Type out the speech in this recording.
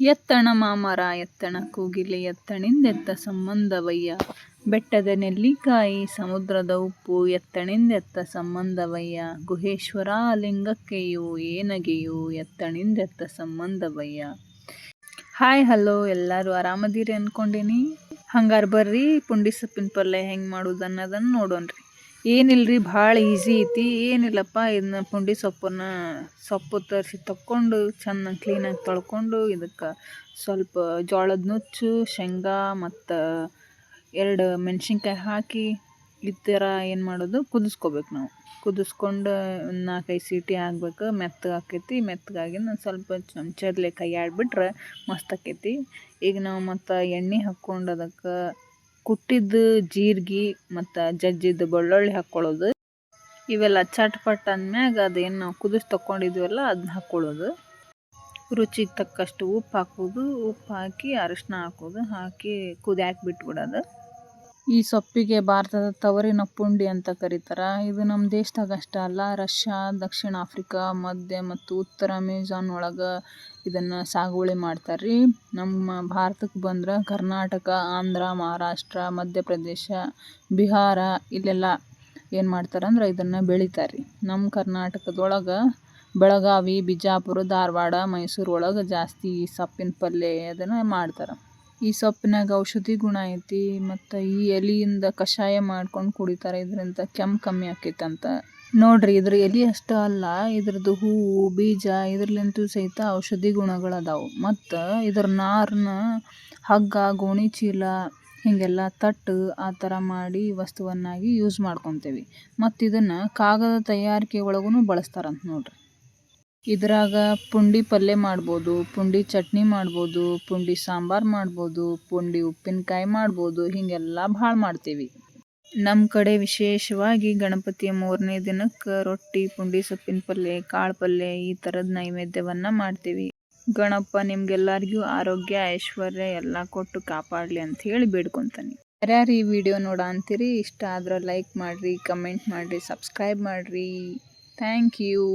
ಎತ್ತಣ ಮಾಮರ ಎತ್ತಣ ಕೂಗಿಲೆ ಎತ್ತಣಿಂದೆತ್ತ ಸಂಬಂಧವಯ್ಯ. ಬೆಟ್ಟದ ನೆಲ್ಲಿಕಾಯಿ ಸಮುದ್ರದ ಉಪ್ಪು ಎತ್ತಣಿಂದೆತ್ತ ಸಂಬಂಧವಯ್ಯ. ಗುಹೇಶ್ವರ ಲಿಂಗಕ್ಕೆಯೋ ಏನಗೆಯೋ ಎತ್ತಣಿಂದೆತ್ತ ಸಂಬಂಧವಯ್ಯ. ಹಾಯ್, ಹಲೋ, ಎಲ್ಲರೂ ಆರಾಮದಿರಿ ಅನ್ಕೊಂಡಿನಿ? ಹಂಗಾರೆ ಬರ್ರಿ, ಪುಂಡಿ ಸೊಪ್ಪಿನ ಪಲ್ಯ ಹೆಂಗೆ ಮಾಡೋದು ಅನ್ನೋದನ್ನು ನೋಡೋಣ್ರಿ. ಏನಿಲ್ರಿ? ಭಾಳ ಈಸಿ ಐತಿ. ಏನಿಲ್ಲಪ್ಪ, ಇದನ್ನ ಪುಂಡಿ ಸೊಪ್ಪನ್ನು ಸೊಪ್ಪು ತರಿಸಿ ತಕ್ಕೊಂಡು ಚೆನ್ನಾಗಿ ಕ್ಲೀನಾಗಿ ತೊಳ್ಕೊಂಡು ಇದಕ್ಕೆ ಸ್ವಲ್ಪ ಜೋಳದ ನುಚ್ಚು, ಶೇಂಗಾ ಮತ್ತು ಎರಡು ಮೆಣಸಿನ್ಕಾಯಿ ಹಾಕಿ ಈ ಥರ ಏನು ಮಾಡೋದು? ಕುದಿಸ್ಕೋಬೇಕು ನಾವು. ಕುದಿಸ್ಕೊಂಡು ನಾಲ್ಕೈದು ಸೀಟಿ ಆಗ್ಬೇಕು. ಮೆತ್ತಗೆ ಮೆತ್ತಗಾಗಿ ಮೆತ್ತಗಾಗಿನ ಸ್ವಲ್ಪ ಚಮಚದಲ್ಲೇ ಕೈ ಆಡ್ಬಿಟ್ರೆ ಮಸ್ತ್ ಆಕೈತಿ. ಈಗ ನಾವು ಮತ್ತು ಎಣ್ಣೆ ಹಾಕ್ಕೊಂಡು ಅದಕ್ಕೆ ಕುಟ್ಟಿದ್ದು ಜೀರ್ಗಿ ಮತ್ತು ಜಜ್ಜಿದ್ದು ಬೆಳ್ಳುಳ್ಳಿ ಹಾಕ್ಕೊಳ್ಳೋದು ಇವೆಲ್ಲ ಚಟ್ಪಟ್ ಅಂದಮ್ಯಾಗ ಅದೇನು ನಾವು ಕುದಿಸಿ ತೊಗೊಂಡಿದ್ವಲ್ಲ ಅದನ್ನ ಹಾಕ್ಕೊಳ್ಳೋದು ರುಚಿಗೆ ತಕ್ಕಷ್ಟು ಉಪ್ಪು ಹಾಕೋದು. ಉಪ್ಪು ಹಾಕಿ ಅರಿಶಿನ ಹಾಕೋದು. ಹಾಕಿ ಕುದ್ಯಾಕೆ ಬಿಟ್ಬಿಡೋದು. ಈ ಸೊಪ್ಪಿಗೆ ಭಾರತದ ತವರಿನ ಪುಂಡಿ ಅಂತ ಕರೇತಾರ. ಇದು ನಮ್ಮ ದೇಶದಾಗ ಅಷ್ಟೇ ಅಲ್ಲ, ರಷ್ಯಾ, ದಕ್ಷಿಣ ಆಫ್ರಿಕಾ, ಮಧ್ಯ ಮತ್ತು ಉತ್ತರ ಅಮೆಜಾನ್ ಒಳಗ ಇದನ್ನ ಸಾಗುವಳಿ ಮಾಡ್ತಾರ್ರಿ. ನಮ್ಮ ಭಾರತಕ್ಕೆ ಬಂದ್ರ ಕರ್ನಾಟಕ, ಆಂಧ್ರ, ಮಹಾರಾಷ್ಟ್ರ, ಮಧ್ಯಪ್ರದೇಶ, ಬಿಹಾರ ಇಲ್ಲೆಲ್ಲ ಏನು ಮಾಡ್ತಾರಂದ್ರ ಇದನ್ನು ಬೆಳಿತಾರೆ ರೀ ನಮ್ಮ ಕರ್ನಾಟಕದೊಳಗ ಬೆಳಗಾವಿ, ಬಿಜಾಪುರ, ಧಾರವಾಡ, ಮೈಸೂರು ಒಳಗ ಜಾಸ್ತಿ ಸೊಪ್ಪಿನ ಪಲ್ಯ ಅದನ್ನ ಮಾಡ್ತಾರೆ ಈ ಸೊಪ್ಪಿನಾಗ ಔಷಧಿ ಗುಣ ಐತಿ ಮತ್ತು ಈ ಎಲೆಯಿಂದ ಕಷಾಯ ಮಾಡ್ಕೊಂಡು ಕುಡಿತಾರೆ, ಇದರಿಂದ ಕೆಮ್ಮು ಕಮ್ಮಿ ಆಕೈತಂತ ನೋಡ್ರಿ, ಇದ್ರ ಎಲೆ ಅಷ್ಟ ಅಲ್ಲ, ಇದ್ರದ್ದು ಹೂವು, ಬೀಜ ಇದ್ರಲಿಂತೂ ಸಹಿತ ಔಷಧಿ ಗುಣಗಳದಾವು. ಮತ್ತು ಇದ್ರ ನಾರನ್ನ ಹಗ್ಗ, ಗೋಣಿ ಚೀಲ, ಹೀಗೆಲ್ಲ ತಟ್ಟು ಆ ಥರ ಮಾಡಿ ವಸ್ತುವನ್ನಾಗಿ ಯೂಸ್ ಮಾಡ್ಕೊತೇವಿ. ಮತ್ತು ಇದನ್ನು ಕಾಗದ ತಯಾರಿಕೆ ಒಳಗೂ ಬಳಸ್ತಾರಂತ ನೋಡ್ರಿ. ಇದ್ರಾಗ ಪುಂಡಿ ಪಲ್ಯ ಮಾಡ್ಬೋದು, ಪುಂಡಿ ಚಟ್ನಿ ಮಾಡ್ಬೋದು, ಪುಂಡಿ ಸಾಂಬಾರ್ ಮಾಡ್ಬೋದು, ಪುಂಡಿ ಉಪ್ಪಿನಕಾಯಿ ಮಾಡ್ಬೋದು, ಹೀಗೆಲ್ಲ ಭಾಳ ಮಾಡ್ತೀವಿ. ನಮ್ಮ ಕಡೆ ವಿಶೇಷವಾಗಿ ಗಣಪತಿಯ ಮೂರನೇ ದಿನಕ್ಕೆ ರೊಟ್ಟಿ, ಪುಂಡಿ ಸೊಪ್ಪಿನ ಪಲ್ಯ ಕಾಳು ಪಲ್ಯ ಈ ಥರದ ನೈವೇದ್ಯವನ್ನು ಮಾಡ್ತೀವಿ. ಗಣಪ ನಿಮ್ಗೆಲ್ಲರಿಗೂ ಆರೋಗ್ಯ, ಐಶ್ವರ್ಯ ಎಲ್ಲ ಕೊಟ್ಟು ಕಾಪಾಡಲಿ ಅಂತ ಹೇಳಿ ಬೇಡ್ಕೊತಾನೆ. ಯಾರ್ಯಾರು ಈ ವಿಡಿಯೋ ನೋಡ ಅಂತೀರಿ, ಇಷ್ಟ ಆದ್ರೆ ಲೈಕ್ ಮಾಡಿರಿ, ಕಮೆಂಟ್ ಮಾಡಿರಿ, ಸಬ್ಸ್ಕ್ರೈಬ್ ಮಾಡಿರಿ. Thank you.